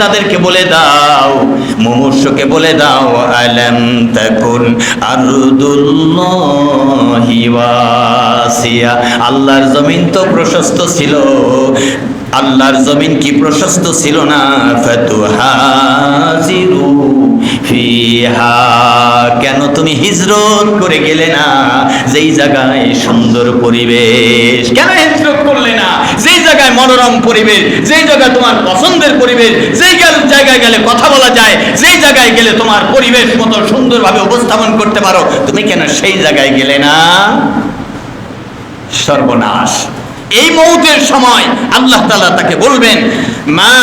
তাদেরকে বলে দাও মুমূর্ষকে বলে দাও, আলম তাকুন আরদুল্লাহি ওয়াসিয়া। আল্লাহর জমিন তো প্রশস্ত ছিল, আল্লাহর জমিন কি প্রশস্ত ছিল না? কেন তুমি হিজরত করে গেলে না? যেই জায়গায় সুন্দর পরিবেশ। কেন যেই জায়গায় মনোরম পরিবেশ, যেই জায়গায় তোমার পছন্দের পরিবেশ, যেই জায়গায় গেলে কথা বলা যায়, যেই জায়গায় গেলে তোমার পরিবেশ মতো সুন্দরভাবে উপস্থাপন করতে পারো, তুমি কেন সেই জায়গায় গেলে না? সর্বনাশ। এই মৌতের সময় আল্লাহ তাআলা তাকে বলবেন মা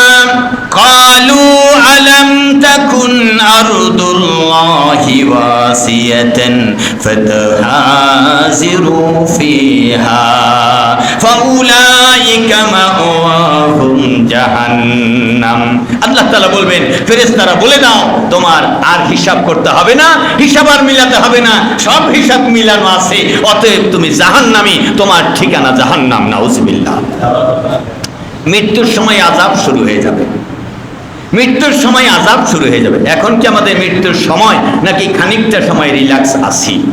কালু আলাম তাকুন আরদুল্লাহি জাহান্নাম। আল্লাহ তাআলা বলবেন, ফেরেশতারা বলে দাও, তোমার আর হিসাব করতে হবে না, হিসাব আর মিলাতে হবে না, সব হিসাব মিলানো আছে, অতএব তুমি জাহান্নামী, তোমার ঠিকানা জাহান্নাম, নাউজুবিল্লাহ। মৃত্যুর সময় আজাব শুরু হয়ে যাবে। মৃত্যুর সময় আজাব শুরু হয়ে যাবে। এখন কি আমাদের মৃত্যুর সময় নাকি খানিকটা সময় রিল্যাক্স আসি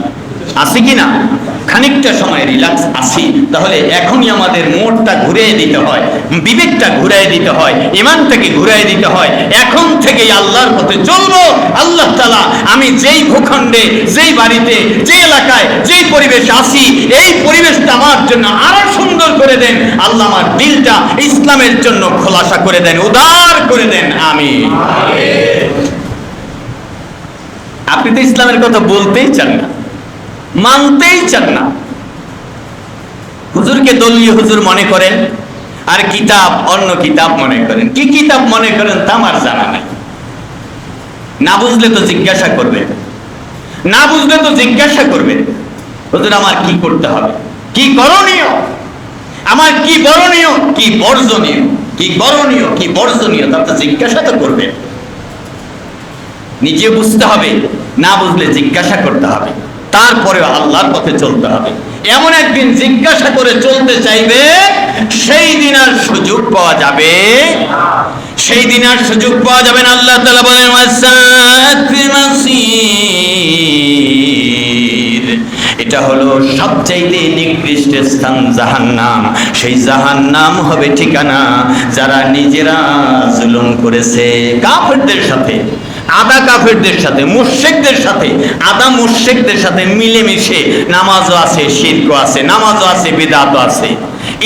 আসি কি না? খানিকটা সময় রিল্যাক্স আসি তাহলে এখনই আমাদের মোড়টা ঘুরিয়ে দিতে হয় বিবেকটা ঘুরিয়ে দিতে হয় ইমানটাকে ঘুরিয়ে দিতে হয় এখন থেকেই আল্লাহর পথে চলবো। আল্লাহ তালা আমি যেই ভূখণ্ডে যেই বাড়িতে যে এলাকায় যেই পরিবেশে আসি এই পরিবেশটা আমার জন্য আরও সুন্দর করে দেন। আল্লাহ আমার দিলটা ইসলামের জন্য খোলাসা করে দেন উদার করে দেন আমি আপনি তো ইসলামের কথা বলতেই চান না। মানতেই চান না। হুজুরকে দলীয় হুজুর মনে করেন, আর কিতাব অন্য কিতাব মনে করেন। কি কিতাব মনে করেন তা আমার জানা নাই। না বুঝলে তো জিজ্ঞাসা করবে। না বুঝলে তো জিজ্ঞাসা করবে, হুজুর আমার কি করতে হবে? কি করণীয়? আমার কি বরণীয়? কি বর্জনীয়? কি করণীয়? কি বর্জনীয়? তা তো জিজ্ঞাসা তো করবে। নিজে বুঝতে হবে, না বুঝলে জিজ্ঞাসা করতে হবে। তারপরে আল্লাহর পথে চলতে হবে। এমন একদিন জিজ্ঞাসা করে চলতে চাইবে, সেই দিন আর সুযোগ পাওয়া যাবে সেই দিন আর সুযোগ পাওয়া যাবে না, আল্লাহ তাআলা বলেন এটা হলো সবচাইতে নিকৃষ্ট স্থান জাহান্নাম। সেই জাহান্নাম হবে ঠিকানা যারা নিজেরা জুলুম করেছে কাফেরদের সাথে। আদা কাফেরদের সাথে মুর্শেকদের সাথে, আদা মুর্শেকদের সাথে মিলেমিশে নামাজও আছে, শিরকও আছে, নামাজও আছে, বেদাতও আছে।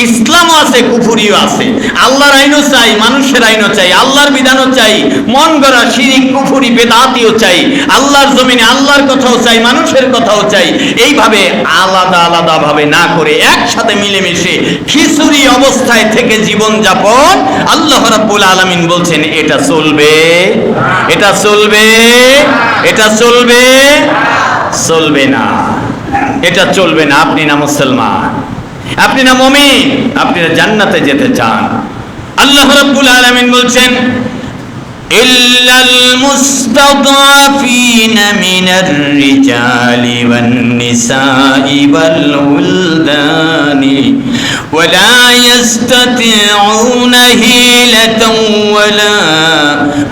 ইসলামও আছে, কুফুরিও আছে। আল্লাহর আইনও চাই, মানুষের আইনও চাই, আল্লাহর বিধানও চাই, মন গড়া শিরিক, কুফুরি, বেদাতিও চাই, আল্লাহর জমিনে আল্লাহর কথাও চাই, মানুষের কথাও চাই, এইভাবে আলাদা আলাদা ভাবে না করে একসাথে মিলেমিশে খিচুড়ি অবস্থায় থেকে জীবন যাপন আল্লাহ রাব্বুল আলামিন বলছেন, এটা চলবে। এটা চলবে? এটা চলবে? চলবে না। এটা চলবে না, আপনি না মুসলমান। আপনি না মমিন আপনি না জান্নাতে যেতে চান আল্লাহ রাব্বুল আলামিন বলছেন إلا المستضعفين من الرجال والنساء والولدان ولا يستطيعون هيلة ولا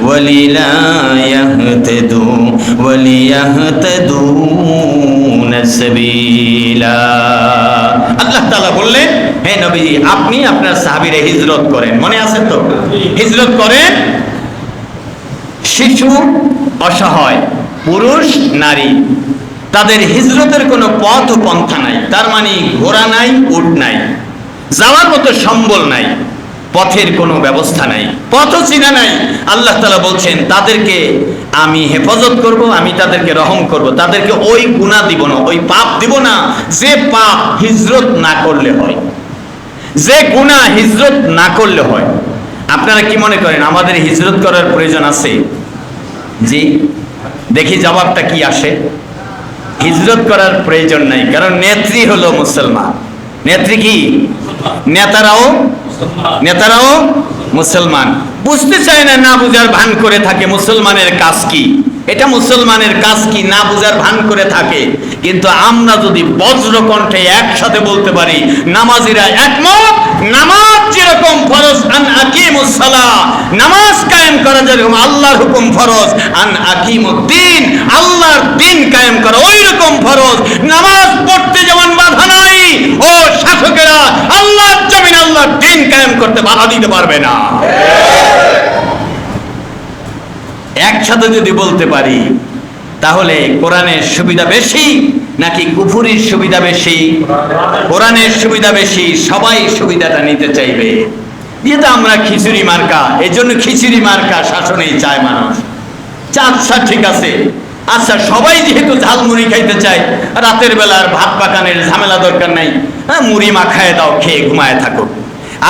وللا يهتدوا وليهتدون سبيلا আল্লাহ বললেন, হে নবীজি, আপনি আপনার সাহাবীরে হিজরত করেন। মনে আছে তো? হিজরত করেন, শিশু, অসহায়, পুরুষ, নারী, তাদের হিজরতের কোনো পথ পন্থা নাই। তার মানে ঘোড়া নাই, উট নাই। যাওয়ার মতো সম্বল নাই। পথের কোনো ব্যবস্থা নাই। পথ চিনা নাই। আল্লাহ তালা বলছেন, তাদেরকে আমি হেফাজত করব, আমি তাদেরকে রহম করব। তাদেরকে ওই গুণা দিব না, ওই পাপ দিব না, যে পাপ হিজরত না করলে হয়। যে গুণা হিজরত না করলে হয়। আপনারা কি মনে করেন, আমাদের হিজরত করার প্রয়োজন আছে? জি, দেখি জবাবটা কি আসে। হিজরত করার প্রয়োজন নাই, কারণ নেত্রী হলো মুসলমান। নেত্রী কি? নেতারাও নেতারাও মুসলমান। বুঝতে চায় না না বুঝার ভান করে থাকে মুসলমানের কাজ কি? এটা মুসলমানের কাজ কি? না বুঝার ভান করে থাকে। কিন্তু আমরা যদি বজ্র কণ্ঠে একসাথে বলতে পারি নামাজিরা একমত নামাজ যেরকম ফরজ আন আকিমুস সালাহ নামাজ কায়েম করা যেরকম আল্লাহর হুকুম ফরজ আন আকিমুদ্দিন আল্লাহর দিন কায়েম করা ওই রকম ফরজ। নামাজ পড়তে যেমন বাধা নাই ও শাসকেরা আল্লাহর জমিন আল্লাহর দিন কায়েম করতে বাধা দিতে পারবে না। একসাথে যদি বলতে পারি তাহলে কোরআনের সুবিধা বেশি নাকি কুফুরির সুবিধা বেশি? কোরআনের সুবিধা বেশি, সবাই সুবিধাটা নিতে চাইবে। যেহেতু আমরা খিচুড়ি মার্কা এই জন্য খিচুড়ি মার্কা শাসনেই চায় মানুষ। আচ্ছা ঠিক আছে। আচ্ছা সবাই যেহেতু ঝালমুড়ি খাইতে চায়, রাতের বেলার ভাত পাকানের ঝামেলা দরকার নাই হ্যাঁ মুড়ি মাখায় দাও, খেয়ে ঘুমায় থাকো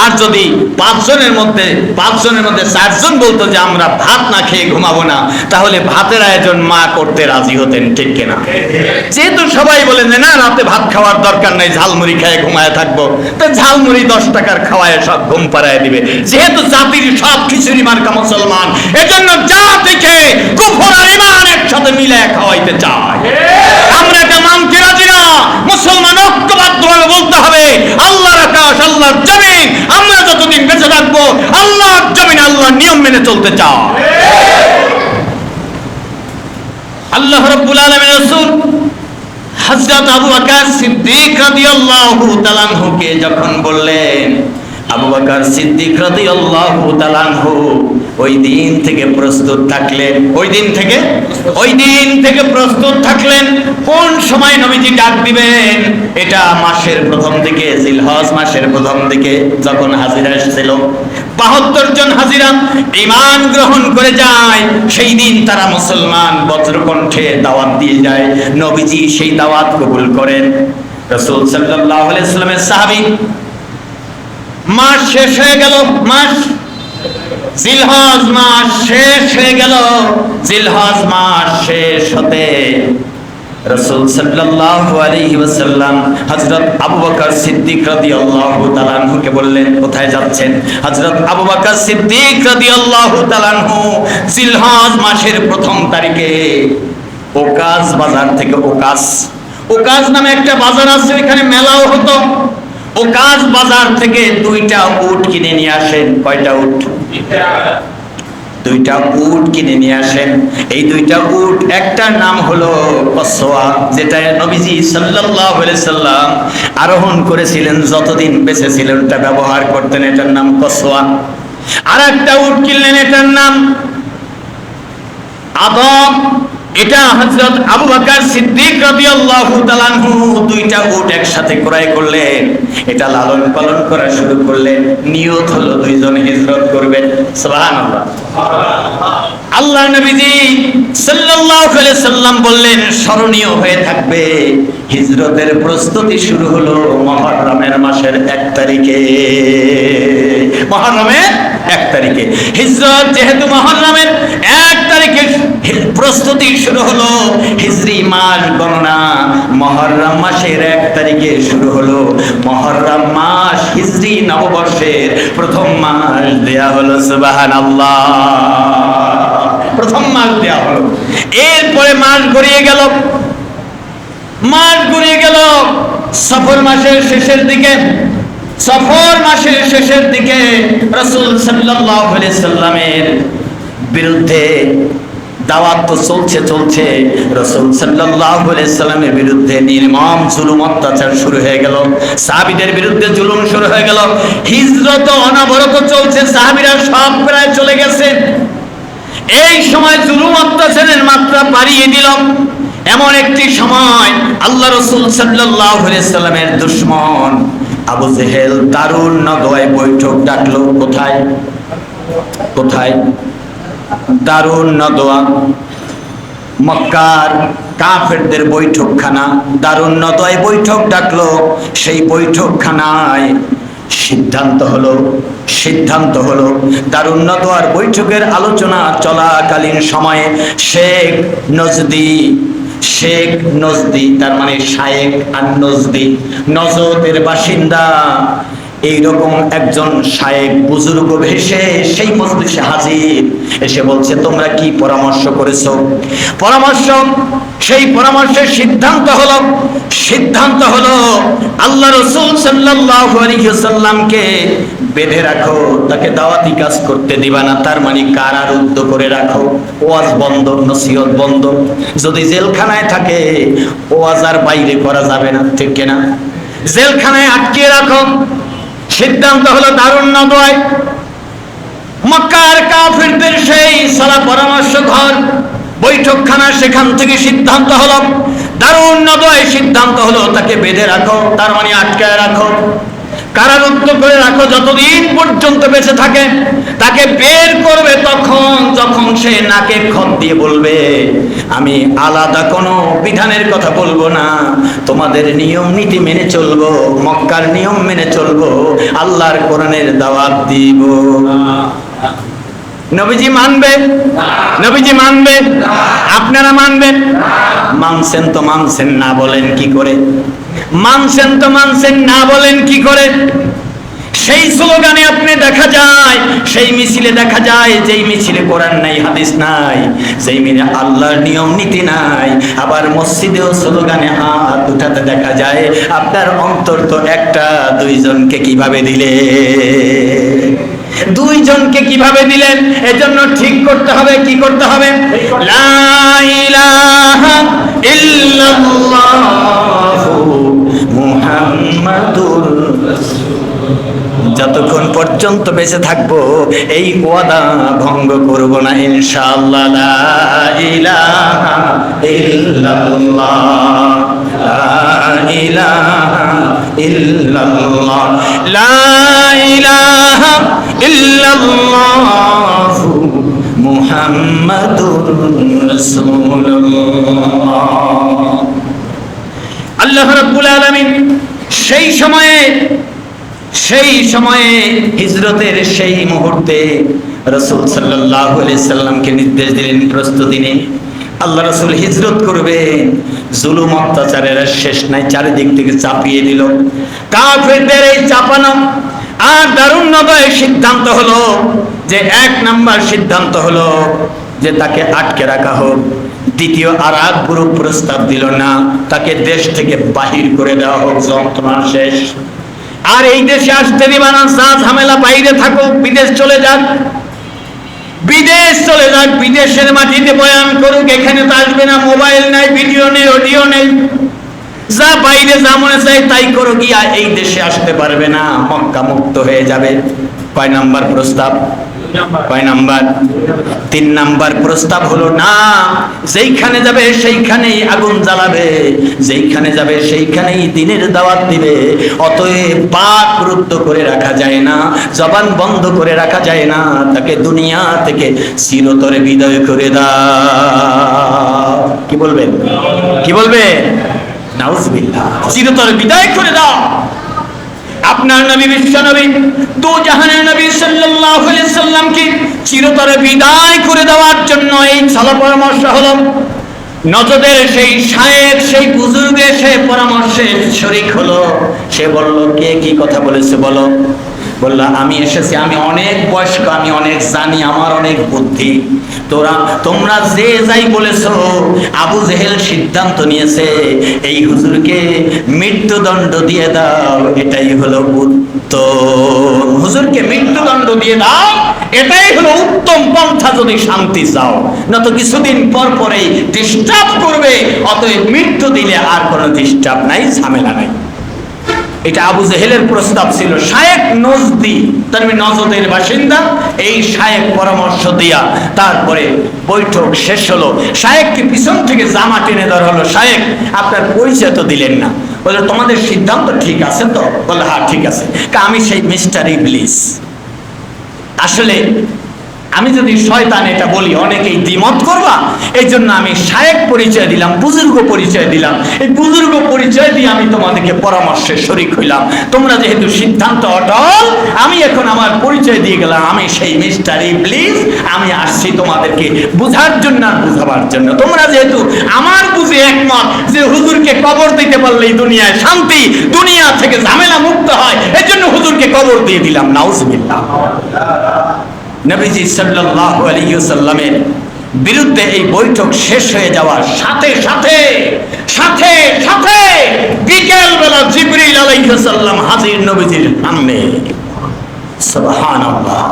আর যদি পাঁচজনের মধ্যে পাঁচজনের মধ্যে চারজন বলতো যে আমরা ভাত না খেয়ে ঘুমাবো না, তাহলে ভাতের আয়োজন মা করতে রাজি হতেন, ঠিক কিনা? যেহেতু সবাই বলেন যে না, রাতে ভাত খাওয়ার দরকার নাই, ঝালমুড়ি খেয়ে ঘুমায় থাকব। তো ঝালমুড়ি দশ টাকার খাওয়ায় সব ঘুম পাড়ায় দিবে। যেহেতু জাতির সব খিচুড়ি মার্কা মুসলমান, এজন্য জাতিকে কুফর আর ইমান একসাথে মিলে খাওয়াইতে চায় আমরা এটা মানতে রাজি না মুসলমান ঐক্যবদ্ধভাবে বলতে হবে আল্লাহর জমিন আমরা যতদিন বেঁচে থাকব, আল্লাহর জমিন আল্লাহ নিয়ম মেনে চলতে চাও আল্লাহ রব্বুল আলামিন রাসূল হযরত আবু বকর সিদ্দিক রাদিয়াল্লাহু তাআলা কে যখন বললেন আবু বকর তাআলা ওই দিন থেকে প্রস্তুত থাকলেন। ওই দিন থেকে? থেকে প্রস্তুত থাকলেন। কোন সময় নবীজি দিবেন? এটা মাসের প্রথম প্রথম দিকে, যখন হাজিরা এসেছিল। বাহাত্তর জন হাজিরা ইমান গ্রহণ করে যায়। সেই দিন তারা মুসলমান বজ্রকণ্ঠে দাওয়াত দিয়ে যায়। নবীজি সেই দাওয়াত কবুল করেন। রসুল সাল্লামের সাহাবী মাস শেষ হয়ে গেল, মাস। জিলহজ মাস শেষ হয়ে গেল, জিলহজ মাস শেষ হতে। রসুল সাল্লাল্লাহু আলাইহি ওয়াসাল্লাম হযরত আবু বকর সিদ্দিক রাদিয়াল্লাহু তাআলা আনহুকে বললেন, কোথায় যাচ্ছেন? হযরত আবু বকর সিদ্দিক রাদিয়াল্লাহু তাআলা আনহু জিলহজ মাসের প্রথম তারিখে ওকাজ বাজার থেকে ওকাজ। ওকাজ নামে একটা বাজার আছে এখানে মেলাও হতো। ওকাজ বাজার থেকে দুইটা উট কিনে নিয়ে আসেন। কয়টা উট? দুইটা উট কিনে নিয়ে আসেন। এই দুইটা উট, একটার নাম হলো কসোয়া যেটা নবীজি সাল্লাল্লাহু আলাইহি সাল্লাম আরোহণ করেছিলেন যতদিন বেঁচে ছিলেন ওটা ব্যবহার করতেন, এটার নাম কসোয়া আর একটা উট কিনলেন, এটার নাম আদম। এটা হযরত আবু বকর সিদ্দিক রাদিয়াল্লাহু তাআলা আনহু দুইটা উট একসাথে ক্রয় করলেন। এটা লালন পালন করা শুরু করলেন। নিয়ত হলো দুইজন হিজরত করবেন। সুবহানাল্লাহ। আল্লাহ নবীজি সাল্লাল্লাহু আলাইহি সাল্লাম বললেন, স্মরণীয় হয়ে থাকবে। হিজরতের প্রস্তুতি শুরু হলো মুহররমের মাসের এক তারিখে। মুহররমের এক তারিখে। হিজরত যেহেতু মুহররমের এক তারিখে প্রস্তুতি শুরু হলো। হিজরি মাস গণনা, মহরম মাসের এক তারিখে শুরু হলো। মহরম মাস হিজরি নববর্ষের প্রথম মাস দেয়া হলো সুবাহান প্রথম মাস দেয়া হলো। এরপরে মাস গড়িয়ে গেল। মাস গড়িয়ে গেল। সফর মাসের শেষের দিকে সফর মাসের শেষের দিকে রসুল সাল্লামের বিরুদ্ধে দাওয়াত তো চলছে চলছে। রসুল সাল্লামের বিরুদ্ধে নির্মম জুলুম অত্যাচার শুরু হয়ে গেল। সাহাবীদের বিরুদ্ধে জুলুম শুরু হয়ে গেল। হিজরত অনবরত চলছে, সাহাবীরা সব প্রায় চলে গেছে। এই সময় জুলুম অত্যাচারের মাত্রা বাড়িয়ে দিল। এমন একটি সময় আল্লাহ রসুল আলাইহি সাল্লামের দুশ্মন আবু জেহেল দারুণ নদয় বৈঠক ডাকলো, কোথায়? কোথায়? দারুণ নদোয়া মক্কার কাফেরদের বৈঠকখানা। দারুণ নদয় বৈঠক ডাকলো, সেই বৈঠকখানায় সিদ্ধান্ত হলো সিদ্ধান্ত হলো দারুণ নদোয়ার বৈঠকের আলোচনা চলাকালীন সময়ে শেখ নজদি শেখ নজদি তার মানে শায়েক আর নজদি নজদের বাসিন্দা এইরকম একজন সাহেব বুজুর্গ ভেসে সেই মজলিসে হাজির। এসে বলছে, তোমরা কি পরামর্শ করেছ? পরামর্শ, সেই পরামর্শের সিদ্ধান্ত হলো সিদ্ধান্ত হলো, আল্লাহ রসুল আলাইহি বেঁধে রাখো, তাকে দাওয়াতি কাজ করতে দিবা না, তার মানে কারারুদ্ধ করে রাখো? ওয়াজ বন্ধ, নসিহত বন্ধ। যদি জেলখানায় থাকে, ওয়াজ আর বাইরে করা যাবে না, ঠিক কিনা? জেলখানায় আটকিয়ে রাখো সিদ্ধান্ত হলো দারুণ নদয় মক্কার কাফিরদের সেই সালা পরামর্শ ঘর, বৈঠকখানা, সেখান থেকে সিদ্ধান্ত হলো। দারুণ নদয় সিদ্ধান্ত হলো তাকে বেঁধে রাখো, তার মানে আটকায় রাখো। কারারুদ্ধ করে রাখো, যতদিন পর্যন্ত বেঁচে থাকে, তাকে বের করবে তখন, যখন সে নাকে খত দিয়ে বলবে, আমি আলাদা কোনো বিধানের কথা বলব না। তোমাদের নিয়ম, নীতি মেনে চলবো, মক্কার নিয়ম মেনে চলবো, আল্লাহর কোরআনের দাওয়াত দিব। নবীজি মানবে? নবীজি মানবে? আপনারা মানবেন? মানছেন তো মানছেন না, বলেন কি করে? মানছেন তো মানছেন, না বলেন কি করে? সেই স্লোগানে আপনি দেখা যায়, সেই মিছিলে দেখা যায়, যেই মিছিলে কোরআন নাই, হাদিস নাই সেই মিলে আল্লাহর নিয়ম, নীতি নাই, আবার মসজিদেও স্লোগানে হাত উঠাতে দেখা যায়, আপনার অন্তর তো একটা, দুইজনকে কীভাবে দিলে? দুইজনকে কীভাবে দিলেন? এজন্য ঠিক করতে হবে, কি করতে হবে? লা ইলাহা যতক্ষণ পর্যন্ত বেঁচে থাকব, এই ওয়াদা ভঙ্গ করব না, ইনশাআল্লাহ। লা ইলাহা ইল্লাল্লাহ। লা ইলাহা ইল্লাল্লাহ লা ইল্লাল্লাহ মুহাম্মাদুর রাসূলুল্লাহ। আল্লাহ রাব্বুল আলামিন সেই সময়ে সেই সময়ে হিজরতের সেই মুহূর্তে রসুল আলাইহি সাল্লামকে নির্দেশ দিলেন, প্রস্তুতি নিন। আল্লাহ রসুল হিজরত করবে। জুলুম অত্যাচারের শেষ নাই, চারিদিক থেকে চাপিয়ে দিল। কাফেরদের এই চাপানো আর দারুণ নবয় সিদ্ধান্ত হলো যে এক নাম্বার সিদ্ধান্ত হলো যে তাকে আটকে রাখা হোক। দ্বিতীয় আর এক গ্রুপ প্রস্তাব দিল না। তাকে দেশ থেকে বাহির করে দেওয়া হোক, যন্ত্রণা শেষ। আর এই দেশে আসতে দিবা না ঝামেলা, বাইরে থাকুক বিদেশ চলে যাক। বিদেশ চলে যাক, বিদেশের মাটিতে বয়ান করুক, এখানে তো আসবে না, মোবাইল নাই, ভিডিও নেই, অডিও নেই। যা বাইরে, যা মনে চাই তাই করো, গিয়া এই দেশে আসতে পারবে না, মক্কা মুক্ত হয়ে যাবে। কয় নাম্বার প্রস্তাব? কয় নাম্বার? তিন নাম্বার প্রস্তাব হলো, না, যেইখানে যাবে সেইখানেই আগুন জ্বালাবে, যেইখানে যাবে সেইখানেই দিনের দাওয়াত দিবে। অতএব বাক রুদ্ধ করে রাখা যায় না, জবান বন্ধ করে রাখা যায় না, তাকে দুনিয়া থেকে চিরতরে বিদায় করে দাও। কি বলবেন? কি বলবে নাউজুবিল্লাহ, চিরতরে বিদায় করে দাও। আপনার নবী বিশ্ব নবী দু জাহানের নবী সাল্লাল্লাহু সাল্লামকে চিরতরে বিদায় করে দেওয়ার জন্য এই সালা পরামর্শ হলো, নজদের সেই সাহেব সেই বুজুর্গের সেই পরামর্শে শরিক হলো। সে বলল, কে কি কথা বলেছে বলো? বললা, আমি এসেছি, আমি অনেক বয়স্ক, আমি অনেক জানি, আমার অনেক বুদ্ধি। তোরা, তোমরা যে যাই বলেছ, আবু জেহেল সিদ্ধান্ত নিয়েছে, এই হুজুরকে মৃত্যুদণ্ড দিয়ে দাও, এটাই হলো উত্তম। হুজুরকে মৃত্যুদণ্ড দিয়ে দাও, এটাই হলো উত্তম পন্থা, যদি শান্তি চাও। না তো কিছুদিন পর পরেই ডিস্টার্ব করবে, অতএব মৃত্যু দিলে আর কোনো ডিস্টার্ব নাই, ঝামেলা নাই। এটা আবু জেহেলের প্রস্তাব ছিল, শায়েক নজদি তার নজদের বাসিন্দা, এই শায়েক পরামর্শ দিয়া তারপরে বৈঠক শেষ হলো। শায়েককে পিছন থেকে জামা টেনে ধরা হলো। শায়েক, আপনার পরিচয় তো দিলেন না। বলে, তোমাদের সিদ্ধান্ত ঠিক আছে তো? বলে হ্যাঁ ঠিক আছে। আমি সেই মিস্টার ইবলিস। আসলে, আমি যদি শয়তান এটা বলি, অনেকেই দ্বিমত করবা এই জন্য আমি শায়েক পরিচয় দিলাম, বুজুর্গ পরিচয় দিলাম। এই বুজুর্গ পরিচয় দিয়ে আমি তোমাদেরকে পরামর্শে শরিক হইলাম। তোমরা যেহেতু সিদ্ধান্ত অটল, আমি এখন আমার পরিচয় দিয়ে গেলাম, আমি সেই মিস্টার ইবলিস, আমি আসছি তোমাদেরকে বুঝার জন্য আর বুঝাবার জন্য। তোমরা যেহেতু আমার বুঝে একমত যে হুজুরকে কবর দিতে পারলেই দুনিয়ায় শান্তি, দুনিয়া থেকে ঝামেলা মুক্ত হয় এর জন্য হুজুরকে কবর দিয়ে দিলাম, নাউজুবিল্লাহ। নবীজি সাল্লাল্লাহু আলাইহি ওয়াসাল্লামের বিরুদ্ধে এই বৈঠক শেষ হয়ে যাওয়ার সাথে সাথে সাথে সাথে বিকেল বেলা জিবরিল আলাইহিস সালাম হাজির নবীজির সামনে। সুবহানাল্লাহ।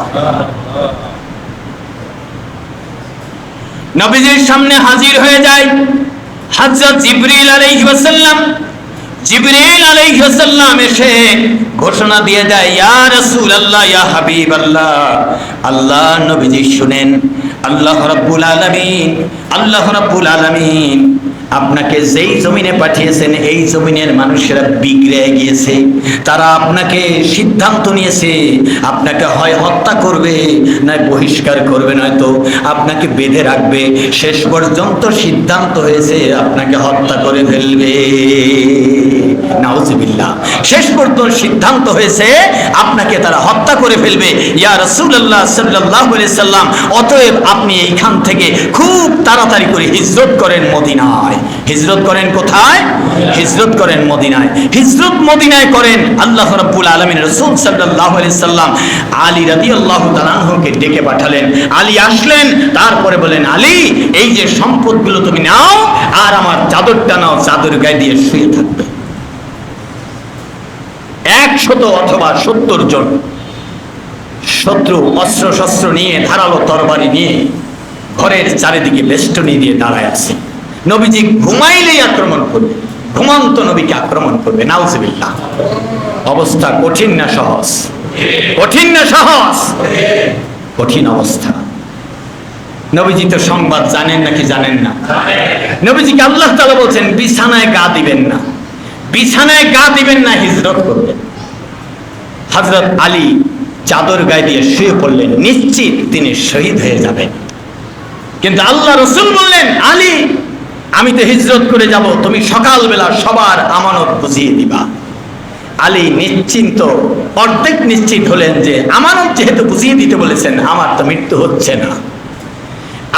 নবীজির সামনে হাজির হয়ে যায় হযরত জিবরিল আলাইহিস সালাম জিবরিল আলাইহিসসালাম এসে ঘোষণা দিয়ে যায় ইয়া রাসূলুল্লাহ, ইয়া হাবিবাল্লাহ, আল্লাহ নবীজি শুনেন, আল্লাহ রাব্বুল আলামিন, আল্লাহ রাব্বুল আলামিন আপনাকে যেই জমিনে পাঠিয়েছেন, এই জমিনের মানুষেরা বিগড়ে গিয়েছে। তারা আপনাকে সিদ্ধান্ত নিয়েছে, আপনাকে হয় হত্যা করবে, নয় বহিষ্কার করবে, নয়তো আপনাকে বেঁধে রাখবে। শেষ পর্যন্ত সিদ্ধান্ত হয়েছে, আপনাকে হত্যা করে ফেলবে। নাউজুবিল্লাহ। শেষ পর্যন্ত সিদ্ধান্ত হয়েছে, আপনাকে তারা হত্যা করে ফেলবে। ইয়া রাসূলুল্লাহ সাল্লাল্লাহু আলাইহি সাল্লাম, অতএব আপনি এইখান থেকে খুব তাড়াতাড়ি করে হিজরত করেন মদিনায়। হিজরত করেন কোথায়? হিজরত করেন মদিনায়। হিজরত মদিনায় করেন আল্লাহ রাব্বুল আলামিন রাসূল আলাইহি সাল্লাম। আলী রাদিয়াল্লাহু তাআলা আনহুকে ডেকে পাঠালেন। আলী আসলেন, তারপরে বলেন, আলী, এই যে সম্পদগুলো তুমি নাও, আর আমার চাদরটা নাও, চাদর গায়ে দিয়ে শুয়ে থাকবে। একশত অথবা সত্তর জন শত্রু অস্ত্র শস্ত্র নিয়ে ধারালো তরবারি নিয়ে ঘরের চারিদিকে বেষ্টনী দিয়ে দাঁড়ায় আছে। নবীজি ঘুমাইলেই আক্রমণ করবে। ঘুমন্ত নবীকে আক্রমণ করবে। নাউজবিল্লাহ। অবস্থা কঠিন না সহজ? কঠিন না সহজ? কঠিন অবস্থা। নবীজি তো সংবাদ জানেন নাকি জানেন না? নবীজিকে আল্লাহ তাআলা বলছেন বিছানায় গা দিবেন না। বিছানায় গা দিবেন না, হিজরত করবেন। হজরত আলী চাদর গায়ে দিয়ে শুয়ে পড়লেন, নিশ্চিত তিনি শহীদ হয়ে যাবেন। কিন্তু আল্লাহ রসুল বললেন, আলী, আমি তো হিজরত করে যাব, তুমি সকালবেলা সবার আমানত বুঝিয়ে দিবা। আলী নিশ্চিন্ত, অর্ধেক নিশ্চিত হলেন যে আমানত যেহেতু বুঝিয়ে দিতে বলেছেন, আমার তো মৃত্যু হচ্ছে না।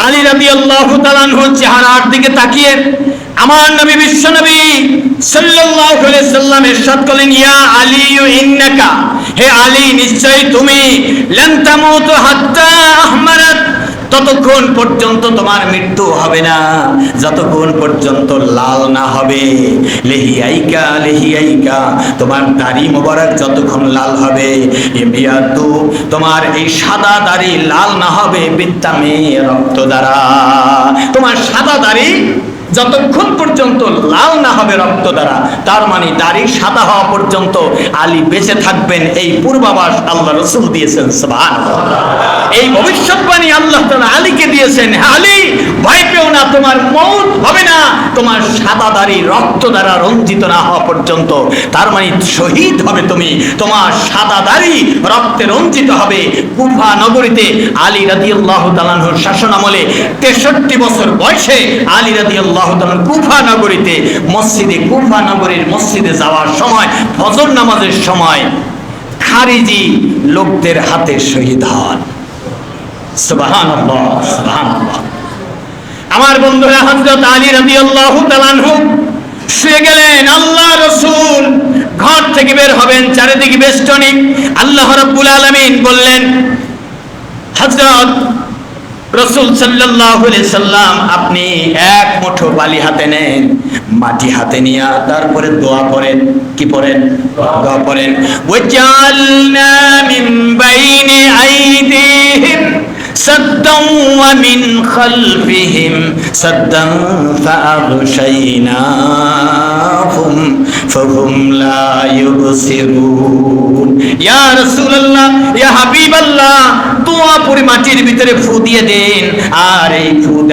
আলী রাদি আল্লাহ চেহারার দিকে তাকিয়ে আমার নবী, বিশ্ব নবী সাল্লাল্লাহু আলাইহি সাল্লাম ইরশাদ করলেন, ইয়া আলী ইন্নাকা হে আলী, নিশ্চয়ই তুমি। লান তামুতু হাত্তা আহমারাত ততক্ষণ পর্যন্ত তোমার মৃত্যু হবে না, যতক্ষণ পর্যন্ত লাল না হবে। লেহিয়াইকা লেহিয়াইকা, তোমার দাড়ি মোবারক যতক্ষণ লাল হবে এবিয়াতু তোমার এই সাদা দাড়ি লাল না হবে বিত্তামে রক্ত দ্বারা। তোমার সাদা দাড়ি যতক্ষণ পর্যন্ত লাল না হবে রক্ত দ্বারা, তার মানে দাড়ি সাদা হওয়া পর্যন্ত আলী বেঁচে থাকবেন এই পূর্বাভাস আল্লাহ রসুল দিয়েছেন, সুবহানাল্লাহ। এই ভবিষ্যৎবাণী আল্লাহ আলীকে দিয়েছেন আলী, ভয় পেও না, তোমার মৌত হবে না, তোমার সাদা দাড়ি রক্ত দ্বারা রঞ্জিত না হওয়া পর্যন্ত, তার মানে শহীদ হবে তুমি, তোমার সাদা দাড়ি রক্তে রঞ্জিত হবে কুফা নগরীতে আলী রাদিয়াল্লাহু তাআলার শাসন আমলে তেষট্টি বছর বয়সে আলী রাদিয়াল্লাহু তাআলা কুফা নগরীতে, মসজিদে, কুফা নগরীর মসজিদে যাওয়ার সময়, ফজর নামাজের সময় খারিজি লোকদের হাতে শহীদ হন। সুবহানাল্লাহ সুবহানাল্লাহ। আমার বন্ধুরা, হযরত আলী তাআলা আনহু শুয়ে গেলেন, আল্লাহ রসুল ঘর থেকে বের হবেন, চারিদিকে বেষ্টনী। আল্লাহ রাব্বুল আলামিন বললেন, হযরত রসুল সাল্লাম আপনি এক মুঠো বালি হাতে নেন, মাটি হাতে নিয়ে তারপরে দোয়া করেন কি পড়েন? দোয়া পড়েন। ওয়াজালনা মিন বাইনি আইদিহিম سدا ومن خلفهم سدا فأغشيناهم فهم لا يبصرون يا رسول الله يا حبيب الله দোয়া পরে মাটির ভিতরে ফু দিয়ে দেন আর এই ফু দেওয়া